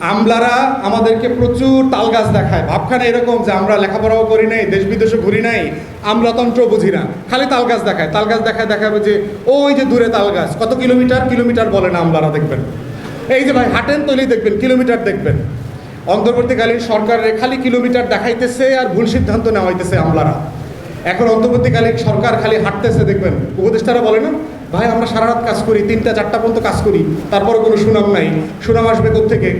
আমলারা আমাদেরকে প্রচুর তালগাছ দেখায়। ভাবখানে এরকম যে আমরা লেখাপড়াও করি নাই, দেশ বিদেশে ঘুরি নাই, আমলাতন্ত্র বুঝি না। খালি তালগাছ দেখায়। তালগাছ দেখায় দেখাবে যে ওই যে দূরে তালগাছ, কত কিলোমিটার? কিলোমিটার বলে না আমলারা, দেখবেন। এই যে ভাই, হাঁটেন তৈলেই দেখবেন, কিলোমিটার দেখবেন। অন্তর্বর্তীকালীন সরকারের খালি কিলোমিটার দেখাইতেছে আর ভুল সিদ্ধান্ত নেওয়া হইতেছে আমলারা। এখন অন্তর্বর্তীকালীন সরকার খালি হাঁটতেছে, দেখবেন। উপদেষ্টারা বলে না, ভাই, আমরা সারা রাত কাজ করি, তিনটা, চারটা পর্যন্ত কাজ করি তারপরে কোনো সুনাম নাই। সুনাম আসবে থেকে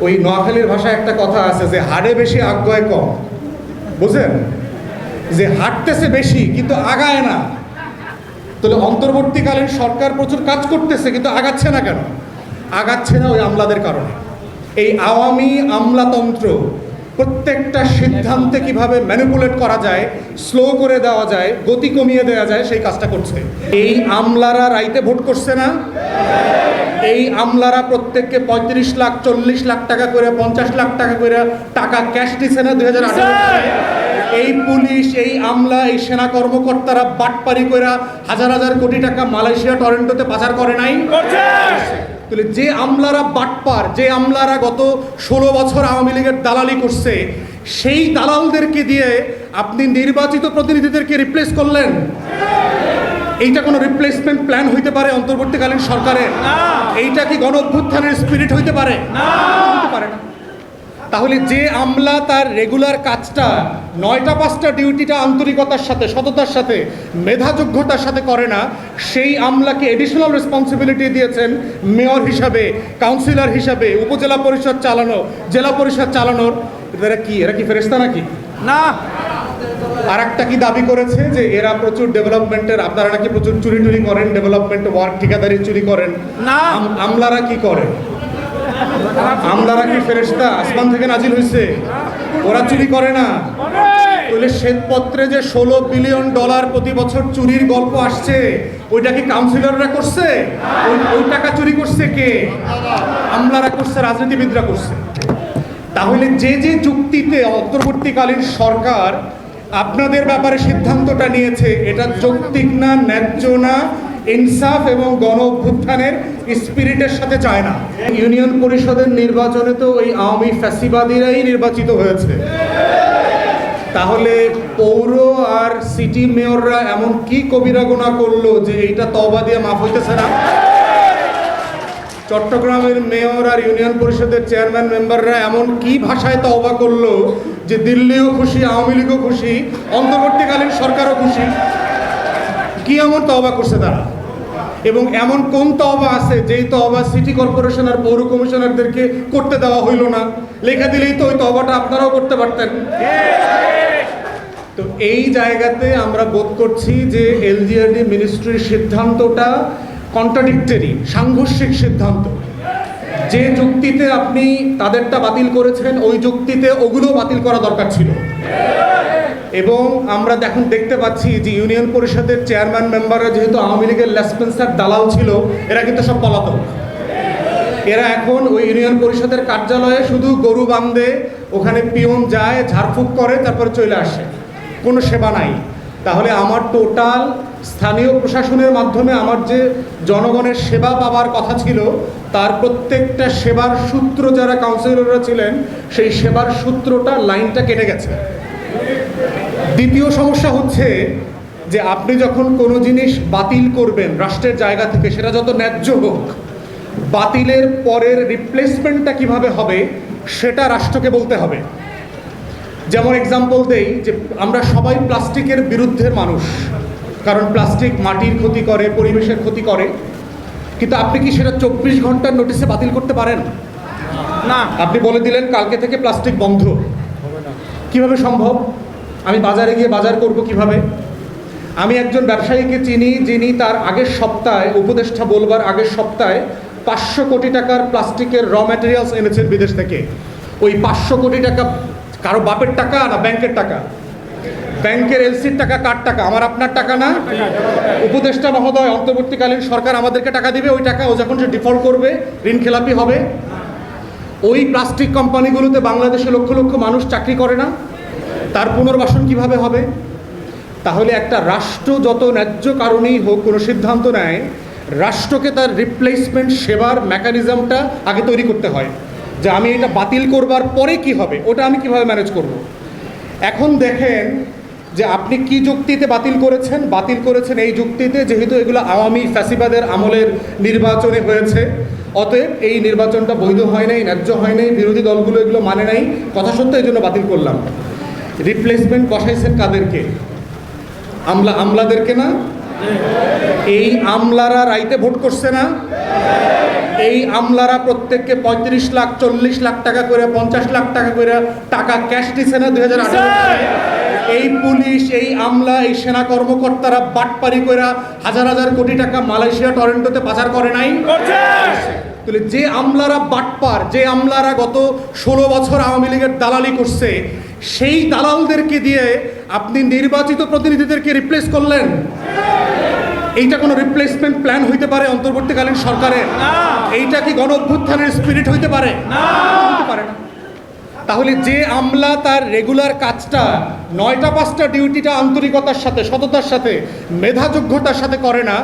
ওই নোয়াখালীর ভাষায় একটা কথা আছে যে হাড়ে বেশি আজ্ঞায় কম। বুঝলেন? যে হাঁটতেছে বেশি, কিন্তু আগায় না। তাহলে অন্তর্বর্তীকালীন সরকার প্রচুর কাজ করতেছে, কিন্তু আগাচ্ছে না কেন? আগাচ্ছে না ওই আমলাদের কারণে। এই আওয়ামী আমলাতন্ত্র প্রত্যেকটা সিদ্ধান্তে কীভাবে ম্যানিপুলেট করা যায় স্লো করে দেওয়া যায়, গতি কমিয়ে দেওয়া যায়, সেই কাজটা করছে। এই আমলারা রাইতে ভোট করছে না? এই আমলারা প্রত্যেককে পঁয়ত্রিশ লাখ চল্লিশ লাখ টাকা করে পঞ্চাশ লাখ টাকা করে টাকা ক্যাশ দিছে না দুই হাজার আঠারো এই পুলিশ এই আমলা এই সেনা কর্মকর্তারা বাটপারি করে হাজার হাজার কোটি টাকা মালয়েশিয়া টরেন্টোতে পাচার করে নাই? তাহলে যে আমলারা বাটপার যে আমলারা গত ষোলো বছর আওয়ামী লীগের দালালি করছে সেই দালালদেরকে দিয়ে আপনি নির্বাচিত প্রতিনিধিদেরকে রিপ্লেস করলেন? এইটা কোনো রিপ্লেসমেন্ট প্ল্যান হইতে পারে অন্তর্বর্তীকালীন সরকারের এইটা কি গণ অভ্যুত্থানের স্পিরিট হইতে পারে? পারে না। তাহলে যে আমলা তার রেগুলার কাজটা নয়টা পাঁচটা ডিউটিটা আন্তরিকতার সাথে সততার সাথে মেধাযোগ্যতার সাথে করে না সেই আমলাকে এডিশনাল রেসপন্সিবিলিটি দিয়েছেন মেয়র হিসাবে কাউন্সিলর হিসাবে উপজেলা পরিষদ চালানো জেলা পরিষদ চালানোর। এরা কি? এরা কি ফেরেস্তা নাকি? না। আর একটা কি দাবি করেছে যে এরা প্রচুর ডেভেলপমেন্টের আপনারা নাকি প্রচুর চুরি টুরি করেন ডেভেলপমেন্ট ওয়ার্ক ঠিকাদারি চুরি করেন? না। আমলারা কি করে? আমলারা কি ফেরেস্তা আসমান থেকে নাজিল হয়েছে ওরা চুরি করে না। তাহলে শ্বেতপত্রে যে ষোলো বিলিয়ন ডলার প্রতি বছর চুরির গল্প আসছে ওইটা কি কাউন্সিলররা করছে? ওই- ওই টাকা চুরি করছে কে? আমলারা করছে রাজনীতিবিদরা করছে। তাহলে যে যে যুক্তিতে অন্তর্বর্তীকালীন সরকার আপনাদের ব্যাপারে সিদ্ধান্তটা নিয়েছে, এটা যৌক্তিক না, ন্যায্য না, ইনসাফ এবং গণ অভ্যুত্থানের স্পিরিটের সাথে চায় না। ইউনিয়ন পরিষদের নির্বাচনে তো ওই আওয়ামী ফ্যাসিবাদীরাই নির্বাচিত হয়েছে। তাহলে পৌর আর সিটি মেয়ররা এমন কি কবিরা গোনা করল যে এইটা তবা দিয়ে মাফ হইতেছে না? চট্টগ্রামের মেয়র আর ইউনিয়ন পরিষদের চেয়ারম্যান মেম্বাররা এমন কি ভাষায় তওবা করল যে দিল্লিও খুশি, আওয়ামী লীগও খুশি, অন্তর্বর্তীকালীন সরকারও খুশি? কি এমন তওবা করছে তারা? এবং এমন কোন তওবা আছে যেই তওবা সিটি কর্পোরেশন আর পৌর কমিশনারদেরকে করতে দেওয়া হইল না? লেখা দিলেই তো ওই তওবাটা আপনারাও করতে পারতেন। তো এই জায়গাতে আমরা বোধ করছি যে এলজিআরডি মিনিস্ট্রির সিদ্ধান্তটা কন্ট্রাডিক্টরি সাংঘর্ষিক সিদ্ধান্ত। যে যুক্তিতে আপনি তাদেরটা বাতিল করেছেন, ওই যুক্তিতে ওগুলো বাতিল করা দরকার ছিল। এবং আমরা এখন দেখতে পাচ্ছি যে ইউনিয়ন পরিষদের চেয়ারম্যান মেম্বাররা যেহেতু আওয়ামী লীগের লেসপেন্সার দালাল ছিল, এরা কিন্তু সব পলাতক। এরা এখন ওই ইউনিয়ন পরিষদের কার্যালয়ে শুধু গরু বান্ধে ওখানে পিয়ন যায়, ঝাড়ফুঁক করে, তারপরে চলে আসে। কোনো সেবা নাই। তাহলে আমার টোটাল স্থানীয় প্রশাসনের মাধ্যমে আমার যে জনগণের সেবা পাওয়ার কথা ছিল, তার প্রত্যেকটা সেবার সূত্র যারা কাউন্সিলররা ছিলেন, সেই সেবার সূত্রটা লাইনটা কেটে গেছে। দ্বিতীয় সমস্যা হচ্ছে যে আপনি যখন কোনো জিনিস বাতিল করবেন রাষ্ট্রের জায়গা থেকে, সেটা যত ন্যায্য হোক, বাতিলের পরের রিপ্লেসমেন্টটা কীভাবে হবে, সেটা রাষ্ট্রকে বলতে হবে। যেমন এক্সাম্পল দেই যে আমরা সবাই প্লাস্টিকের বিরুদ্ধে মানুষ। কারণ প্লাস্টিক মাটির ক্ষতি করে পরিবেশের ক্ষতি করে। কিন্তু আপনি কি সেটা চব্বিশ ঘণ্টার নোটিশে বাতিল করতে পারেন? না। আপনি বলে দিলেন কালকে থেকে প্লাস্টিক বন্ধ। কীভাবে সম্ভব? আমি বাজারে গিয়ে বাজার করব কীভাবে? আমি একজন ব্যবসায়ীকে চিনি যিনি তার আগের সপ্তাহে উপদেষ্টা বলবার আগের সপ্তাহে পাঁচশো কোটি টাকার প্লাস্টিকের র ম্যাটেরিয়ালস এনেছেন বিদেশ থেকে। ওই পাঁচশো কোটি টাকা কারও বাপের টাকা না ব্যাংকের টাকা? ব্যাংকের এলসির টাকা কার টাকা? আমার আপনার টাকা না? উপদেষ্টা মহোদয়, অন্তর্বর্তীকালীন সরকার আমাদেরকে টাকা দিবে, ওই টাকা ও যখন সে ডিফল্ট করবে, ঋণ খেলাপি হবে। ওই প্লাস্টিক কোম্পানিগুলোতে বাংলাদেশে লক্ষ লক্ষ মানুষ চাকরি করে না। তার পুনর্বাসন কীভাবে হবে? তাহলে একটা রাষ্ট্র যত ন্যায্য কারণেই হোক কোনো সিদ্ধান্ত নেয়, রাষ্ট্রকে তার রিপ্লেসমেন্ট সেবার মেকানিজমটা আগে তৈরি করতে হয়। যে আমি এটা বাতিল করবার পরে কি হবে? ওটা আমি কীভাবে ম্যানেজ করব? এখন দেখেন যে আপনি কি যুক্তিতে বাতিল করেছেন? বাতিল করেছেন এই যুক্তিতে যেহেতু এগুলো আওয়ামী ফ্যাসিবাদের আমলের নির্বাচনে হয়েছে। অতএব এই নির্বাচনটা বৈধ হয় নাই, ন্যায্য হয় নাই, বিরোধী দলগুলো এগুলো মানে নাই, কথা সত্য এই জন্য বাতিল করলাম। রিপ্লেসমেন্ট বসাইছেন কাদেরকে? আমলা আমলাদেরকে না? এই আমলারা রাইতে ভোট করছে না। এই আমলারা প্রত্যেককে পঁয়ত্রিশ লাখ চল্লিশ লাখ টাকা করে পঞ্চাশ লাখ টাকা করে টাকা ক্যাশ দিছে না দুই হাজার এই পুলিশ এই আমলা এই সেনা কর্মকর্তারা বাটপারি করে হাজার হাজার কোটি টাকা মালয়েশিয়া টরেন্টোতে পাচার করে নাই? তাহলে যে আমলারা বাটপার যে আমলারা গত ষোলো বছর আওয়ামী লীগের দালালি করছে সেই দালালদেরকে দিয়ে আপনি নির্বাচিত প্রতিনিধিদেরকে রিপ্লেস করলেন? এইটা কোনো রিপ্লেসমেন্ট প্ল্যান হইতে পারে অন্তর্বর্তীকালীন সরকারের? এইটা কি গণ অভ্যুত্থানের স্পিরিট হইতে পারে? পারে না। তাহলে যে আমলা তার রেগুলার কাজটা নয়টা পাঁচটা ডিউটিটা আন্তরিকতার সাথে সততার সাথে মেধাযোগ্যতার সাথে করে না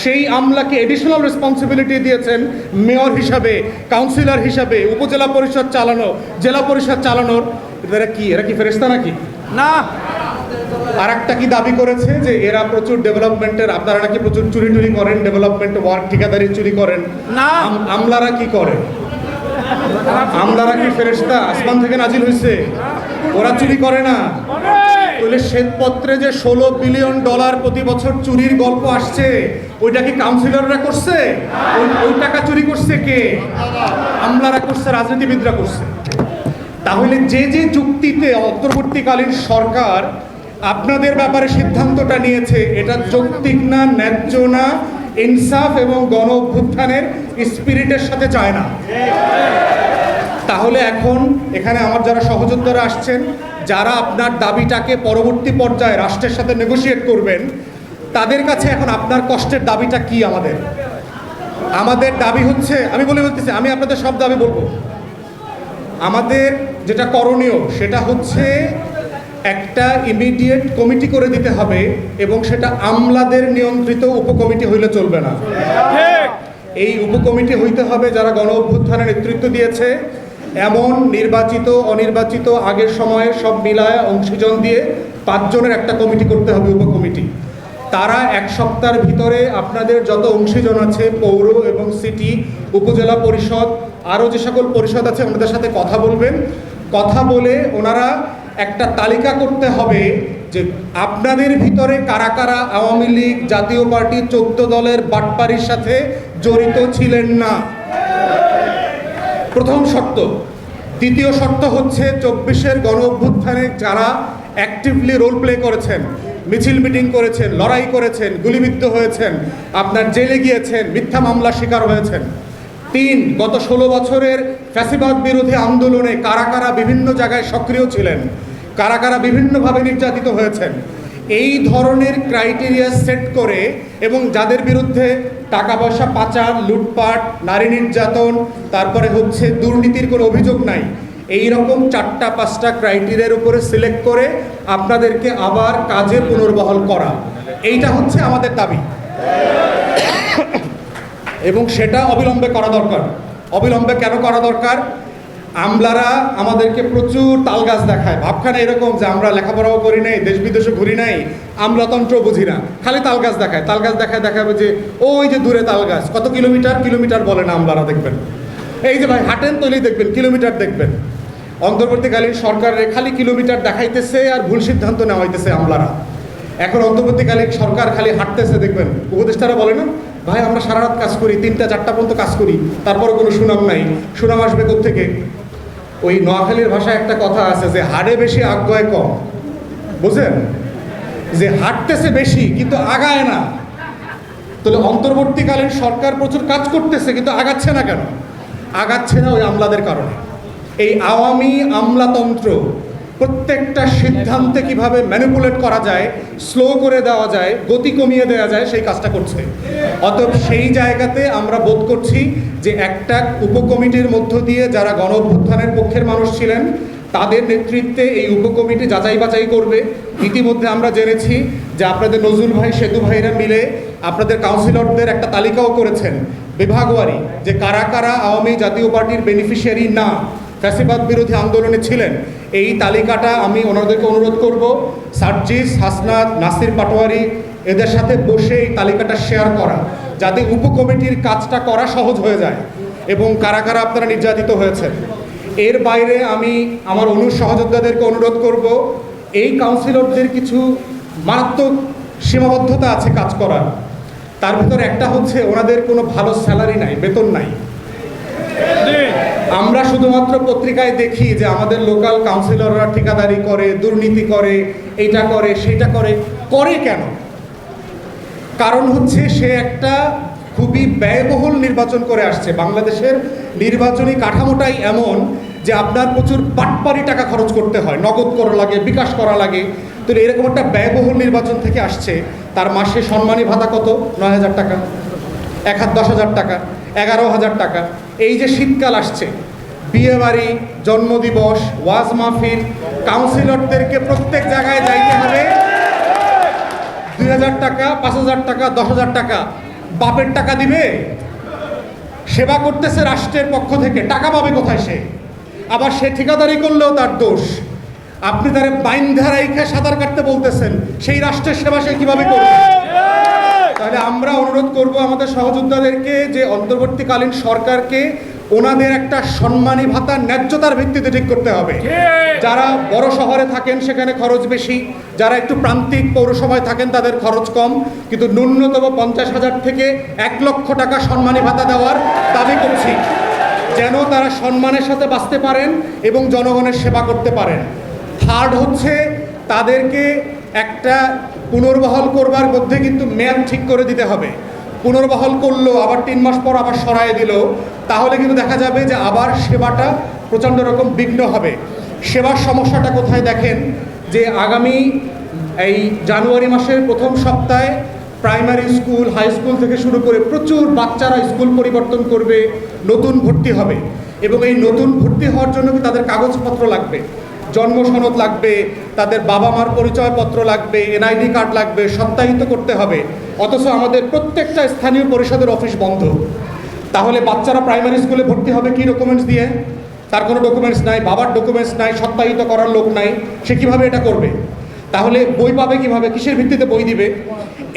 সেই আমলাকে এডিশনাল রেসপন্সিবিলিটি দিয়েছেন মেয়র হিসাবে কাউন্সিলর হিসাবে উপজেলা পরিষদ চালানো জেলা পরিষদ চালানোর। এরা কি? এরা কি ফেরেস্তা নাকি? না। আর একটা কি দাবি করেছে যে এরা প্রচুর ডেভেলপমেন্টের আপনারা নাকি প্রচুর চুরি টুরি করেন ডেভেলপমেন্ট ওয়ার্ক ঠিকাদারি চুরি করেন? না। আমলারা কি করে? আমলারা কি ফেরেশতা? আসমান থেকে নাজিল হয়েছে ওরা চুরি করে না? তাহলে শ্বেতপত্রে যে ষোলো বিলিয়ন ডলার প্রতি বছর চুরির গল্প আসছে ওইটা কি কাউন্সিলররা করছে? ওই- ওই টাকা চুরি করছে কে? আমলারা করছে রাজনীতিবিদরা করছে। তাহলে যে যে যুক্তিতে অন্তর্বর্তীকালীন সরকার আপনাদের ব্যাপারে সিদ্ধান্তটা নিয়েছে, এটা যৌক্তিক না, ন্যায্য না, ইনসাফ এবং গণ অভ্যুত্থানের স্পিরিটের সাথে চায় না। তাহলে এখন এখানে আমার যারা সহযোদ্ধারা আসছেন, যারা আপনার দাবিটাকে পরবর্তী পর্যায়ে রাষ্ট্রের সাথে নেগোশিয়েট করবেন, তাদের কাছে এখন আপনার কষ্টের দাবিটা কি আমাদের? আমাদের দাবি হচ্ছে, আমি বলে বলতেছি, আমি আপনাদের সব দাবি বলব। আমাদের যেটা করণীয়, সেটা হচ্ছে একটা ইমিডিয়েট কমিটি করে দিতে হবে এবং সেটা আমলাদের নিয়ন্ত্রিত উপকমিটি হইলে চলবে না। এই উপকমিটি হইতে হবে যারা গণ অভ্যুত্থানের নেতৃত্ব দিয়েছে এমন নির্বাচিত অনির্বাচিত আগের সময়ে সব মিলায় অংশীজন দিয়ে পাঁচজনের একটা কমিটি করতে হবে উপকমিটি। তারা এক সপ্তাহের ভিতরে আপনাদের যত অংশীজন আছে পৌর এবং সিটি উপজেলা পরিষদ আরও যে সকল পরিষদ আছে ওনাদের সাথে কথা বলবেন। কথা বলে ওনারা একটা তালিকা করতে হবে যে আপনাদের ভিতরে কারা কারা আওয়ামী লীগ, জাতীয় পার্টি, চোদ্দ দলের বাটপারির সাথে জড়িত ছিলেন না। প্রথম শর্ত। দ্বিতীয় শর্ত হচ্ছে চব্বিশের গণ অভ্যুত্থানে যারা অ্যাক্টিভলি রোল প্লে করেছেন, মিছিল মিটিং করেছেন, লড়াই করেছেন, গুলিবিদ্ধ হয়েছেন, আপনার জেলে গিয়েছেন, মিথ্যা মামলা শিকার হয়েছেন। তিন, গত ষোলো বছরের ফ্যাসিবাদ বিরোধী আন্দোলনে কারা কারা বিভিন্ন জায়গায় সক্রিয় ছিলেন, কারা কারা বিভিন্নভাবে নির্যাতিত হয়েছেন, এই ধরনের ক্রাইটেরিয়া সেট করে এবং যাদের বিরুদ্ধে টাকা পয়সা পাচার, লুটপাট, নারী নির্যাতন, তারপরে হচ্ছে দুর্নীতির কোনো অভিযোগ নাই এই রকম চারটা, পাঁচটা ক্রাইটেরিয়ার উপরে সিলেক্ট করে আপনাদেরকে আবার কাজে পুনর্বহাল করা। এইটা হচ্ছে আমাদের দাবি। এবং সেটা অবিলম্বে করা দরকার। অবিলম্বে কেন করা দরকার? আমলারা আমাদেরকে প্রচুর তালগাছ দেখায়। ভাবখানে এরকম যে আমরা লেখাপড়াও করি নাই, দেশ বিদেশে ঘুরি নাই আমলাতন্ত্র বুঝি না। খালি তালগাছ দেখায়। তালগাছ দেখায় দেখাবে যে, ওই যে দূরে তালগাছ কত কিলোমিটার? কিলোমিটার বলে না আমলারা দেখবেন। এই যে ভাই, হাঁটেন তৈলেই দেখবেন, কিলোমিটার দেখবেন। অন্তর্বর্তীকালীন সরকারের খালি কিলোমিটার দেখাইতেছে আর ভুল সিদ্ধান্ত নেওয়া হইতেছে আমলারা। এখন অন্তর্বর্তীকালীন সরকার খালি হাঁটতেছে, দেখবেন। উপদেষ্টারা বলে না? ভাই, আমরা সারা রাত কাজ করি, তিনটা, চারটা পর্যন্ত কাজ করি, তারপরে কোনো সুনাম নাই। সুনাম আসবে থেকে ওই নোয়াখালীর ভাষায় একটা কথা আছে যে, হাড়ে বেশি আজ্ঞায় কম। বুঝলেন? যে হাঁটতেছে বেশি, কিন্তু আগায় না। তাহলে অন্তর্বর্তীকালীন সরকার প্রচুর কাজ করতেছে, কিন্তু আগাচ্ছে না কেন? আগাচ্ছে না ওই আমলাদের কারণে। এই আওয়ামী আমলাতন্ত্র প্রত্যেকটা সিদ্ধান্তে কীভাবে ম্যানিপুলেট করা যায় স্লো করে দেওয়া যায়, গতি কমিয়ে দেওয়া যায়, সেই কাজটা করছে। অতএব সেই জায়গাতে আমরা বোধ করছি যে একটা উপকমিটির মধ্য দিয়ে যারা গণ অভ্যুত্থানের পক্ষের মানুষ ছিলেন, তাদের নেতৃত্বে এই উপকমিটি যাচাই বাছাই করবে। ইতিমধ্যে আমরা জেনেছি যে আপনাদের নজরুল ভাই সেতু ভাইরা মিলে আপনাদের কাউন্সিলরদের একটা তালিকাও করেছেন, বিভাগওয়ারি, যে কারা কারা আওয়ামী জাতীয় পার্টির বেনিফিশিয়ারি না ফ্যাসিবাদ বিরোধী আন্দোলনে ছিলেন। এই তালিকাটা আমি ওনাদেরকে অনুরোধ করব, সার্জিস, হাসনাত, নাসির পাটোয়ারি, এদের সাথে বসে এই তালিকাটা শেয়ার করা, যাতে উপকমিটির কাজটা করা সহজ হয়ে যায় এবং কারা কারা আপনারা নির্যাতিত হয়েছেন। এর বাইরে আমি আমার অনু সহযোদ্ধাদেরকে অনুরোধ করব, এই কাউন্সিলরদের কিছু মারাত্মক সীমাবদ্ধতা আছে কাজ করার। তার ভিতর একটা হচ্ছে, ওনাদের কোনো ভালো স্যালারি নাই, বেতন নাই। শুধুমাত্র পত্রিকায় দেখি যে আমাদের লোকাল কাউন্সিলররা ঠিকাদারি করে, দুর্নীতি করে এইটা করে, সেটা করে করে কেন? কারণ হচ্ছে সে একটা খুবই ব্যয়বহুল নির্বাচন করে আসছে। বাংলাদেশের নির্বাচনী কাঠামোটাই এমন যে আপনার প্রচুর বাটপারি টাকা খরচ করতে হয়। নগদ করা লাগে, বিকাশ করা লাগে। তো এরকম একটা ব্যয়বহুল নির্বাচন থেকে আসছে। তার মাসে সম্মানী ভাতা কত? নয় হাজার টাকা। এক হাত দশ হাজার টাকা। এগারো হাজার টাকা। এই যে শীতকাল আসছে বিয়ে বাড়ি জন্মদিবস, ওয়াজ মাহফিল, কাউন্সিলরদেরকে প্রত্যেক জায়গায় যাইতে হবে। দুই হাজার টাকা, পাঁচ হাজার টাকা, দশ হাজার টাকা। বাপের টাকা দিবে? সেবা করতেছে রাষ্ট্রের পক্ষ থেকে। টাকা পাবে কোথায় সে? আবার সে ঠিকাদারি করলেও তার দোষ। আপনি তারে বাইন ধারাইখে সাঁতার কাটতে বলতেছেন। সেই রাষ্ট্রের সেবা সে কীভাবে করবে? তাহলে আমরা অনুরোধ করব আমাদের সহযোদ্ধাদেরকে যে অন্তর্বর্তীকালীন সরকারকে ওনাদের একটা সম্মানী ভাতা ন্যায্যতার ভিত্তিতে ঠিক করতে হবে। যারা বড় শহরে থাকেন সেখানে খরচ বেশি যারা একটু প্রান্তিক পৌরসভায় থাকেন তাদের খরচ কম কিন্তু ন্যূনতম পঞ্চাশ হাজার থেকে এক লক্ষ টাকা সম্মানী ভাতা দেওয়ার দাবি করছি। যেন তারা সম্মানের সাথে বাঁচতে পারেন এবং জনগণের সেবা করতে পারেন। থার্ড হচ্ছে তাদেরকে একটা পুনর্বহাল করবার মধ্যে কিন্তু মেয়াদ ঠিক করে দিতে হবে। পুনর্বহাল করল, আবার তিন মাস পর আবার সরায় দিল, তাহলে কিন্তু দেখা যাবে যে আবার সেবাটা প্রচণ্ড রকম বিঘ্ন হবে। সেবার সমস্যাটা কোথায় দেখেন? যে আগামী এই জানুয়ারি মাসের প্রথম সপ্তাহে প্রাইমারি স্কুল, হাই স্কুল থেকে শুরু করে প্রচুর বাচ্চারা স্কুল পরিবর্তন করবে, নতুন ভর্তি হবে। এবং এই নতুন ভর্তি হওয়ার জন্য কি তাদের কাগজপত্র লাগবে? জন্ম সনদ লাগবে, তাদের বাবা মার পরিচয়পত্র লাগবে, এনআইডি কার্ড লাগবে, সত্যায়িত করতে হবে। অথচ আমাদের প্রত্যেকটা স্থানীয় পরিষদের অফিস বন্ধ। তাহলে বাচ্চারা প্রাইমারি স্কুলে ভর্তি হবে কি ডকুমেন্টস দিয়ে? তার কোনো ডকুমেন্টস নাই, বাবার ডকুমেন্টস নাই, সত্যায়িত করার লোক নাই, সে কীভাবে এটা করবে? তাহলে বই পাবে কীভাবে? কিসের ভিত্তিতে বই দিবে?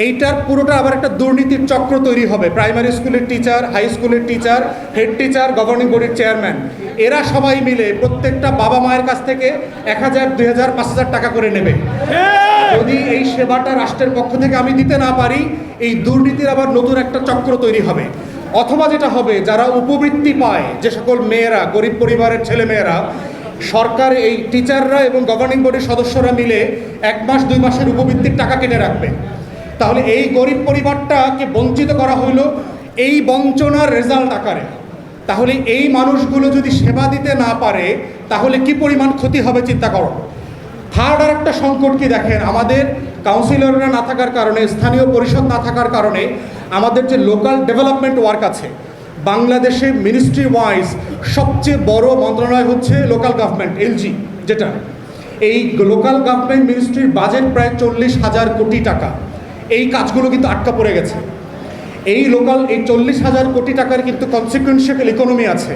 এইটার পুরোটা আবার একটা দুর্নীতির চক্র তৈরি হবে। প্রাইমারি স্কুলের টিচার হাই স্কুলের টিচার হেড টিচার গভর্নিং বডির চেয়ারম্যান এরা সবাই মিলে প্রত্যেকটা বাবা মায়ের কাছ থেকে এক হাজার দুই হাজার পাঁচ হাজার টাকা করে নেবে। যদি এই সেবাটা রাষ্ট্রের পক্ষ থেকে আমি দিতে না পারি এই দুর্নীতির আবার নতুন একটা চক্র তৈরি হবে। অথবা যেটা হবে যারা উপবৃত্তি পায় যে সকল মেয়েরা গরিব পরিবারের ছেলে মেয়েরা সরকার এই টিচাররা এবং গভর্নিং বডির সদস্যরা মিলে এক মাস দুই মাসের উপবৃত্তির টাকা কেটে রাখবে। তাহলে এই গরিব পরিবারটাকে বঞ্চিত করা হলো এই বঞ্চনার রেজাল্ট আকারে। তাহলে এই মানুষগুলো যদি সেবা দিতে না পারে, তাহলে কি পরিমাণ ক্ষতি হবে চিন্তা করো। থার্ড আর একটা সংকট কি দেখেন, আমাদের কাউন্সিলররা না থাকার কারণে, স্থানীয় পরিষদ না থাকার কারণে আমাদের যে লোকাল ডেভেলপমেন্ট ওয়ার্ক আছে, বাংলাদেশে মিনিস্ট্রি ওয়াইজ সবচেয়ে বড় মন্ত্রণালয় হচ্ছে লোকাল গভর্নমেন্ট এলজি যেটা। এই লোকাল গভর্নমেন্ট মিনিস্ট্রির বাজেট প্রায় চল্লিশ হাজার কোটি টাকা। এই কাজগুলো কিন্তু আটকা পড়ে গেছে। এই লোকাল এই চল্লিশ হাজার কোটি টাকার কিন্তু কনসিকুয়েন্সিয়াল ইকোনমি আছে।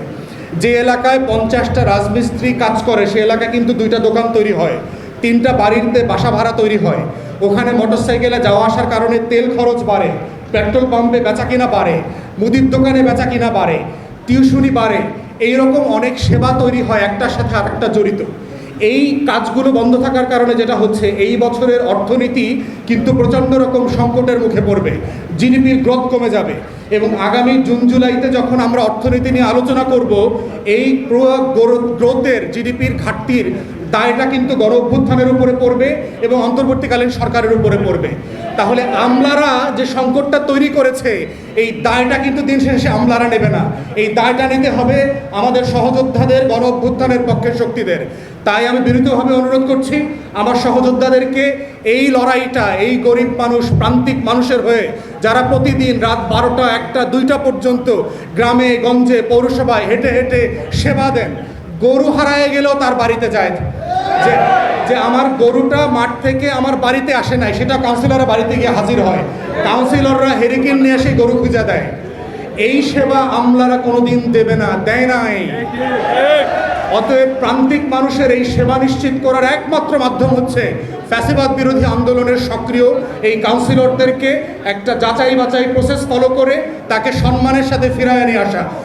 যে এলাকায় পঞ্চাশটা রাজমিস্ত্রি কাজ করে, সে এলাকায় কিন্তু দুইটা দোকান তৈরি হয়, তিনটা বাড়িতে বাসা ভাড়া তৈরি হয়। ওখানে মোটরসাইকেলে যাওয়া আসার কারণে তেল খরচ বাড়ে পেট্রোল পাম্পে বেচা কিনা বাড়ে, মুদির দোকানে বেচা কিনা বাড়ে, টিউশনি বাড়ে, এইরকম অনেক সেবা তৈরি হয় একটার সাথে আরেকটা জড়িত। এই কাজগুলো বন্ধ থাকার কারণে যেটা হচ্ছে, এই বছরের অর্থনীতি কিন্তু প্রচণ্ড রকম সংকটের মুখে পড়বে জিডিপির গ্রোথ কমে যাবে এবং আগামী জুন, জুলাইতে যখন আমরা অর্থনীতি নিয়ে আলোচনা করব, এই গ্রোথের জিডিপির ঘাটতির দায়টা কিন্তু গণ অভ্যুত্থানের উপরে পড়বে এবং অন্তর্বর্তীকালীন সরকারের উপরে পড়বে। তাহলে আমলারা যে সংকটটা তৈরি করেছে, এই দায়টা কিন্তু দিন শেষে আমলারা নেবে না। এই দায়টা নিতে হবে আমাদের সহযোদ্ধাদের, গণ অভ্যুত্থানের পক্ষের শক্তিদের। তাই আমি বিনীতভাবে অনুরোধ করছি আমার সহযোদ্ধাদেরকে এই লড়াইটা, এই গরিব মানুষ, প্রান্তিক মানুষের হয়ে যারা প্রতিদিন রাত বারোটা, একটা, দুইটা পর্যন্ত গ্রামে, গঞ্জে, পৌরসভায় হেঁটে হেঁটে সেবা দেন, গরু হারায় গেলেও তার বাড়িতে যায়। যে যে আমার গরুটা মাঠ থেকে আমার বাড়িতে আসে নাই, সেটা কাউন্সিলরের বাড়িতে গিয়ে হাজির হয়। কাউন্সিলররা হেরিকেন নিয়ে এসে গরু খুঁজে দেয়। এই সেবা আমলারা কোনোদিন দেবে না, দেয় নাই। অতএব প্রান্তিক মানুষের এই সেবা নিশ্চিত করার একমাত্র মাধ্যম হচ্ছে ফ্যাসিবাদ বিরোধী আন্দোলনের সক্রিয় এই কাউন্সিলরদেরকে একটা যাচাই বাচাই প্রসেস ফলো করে তাকে সম্মানের সাথে ফিরায় নিয়ে আসা।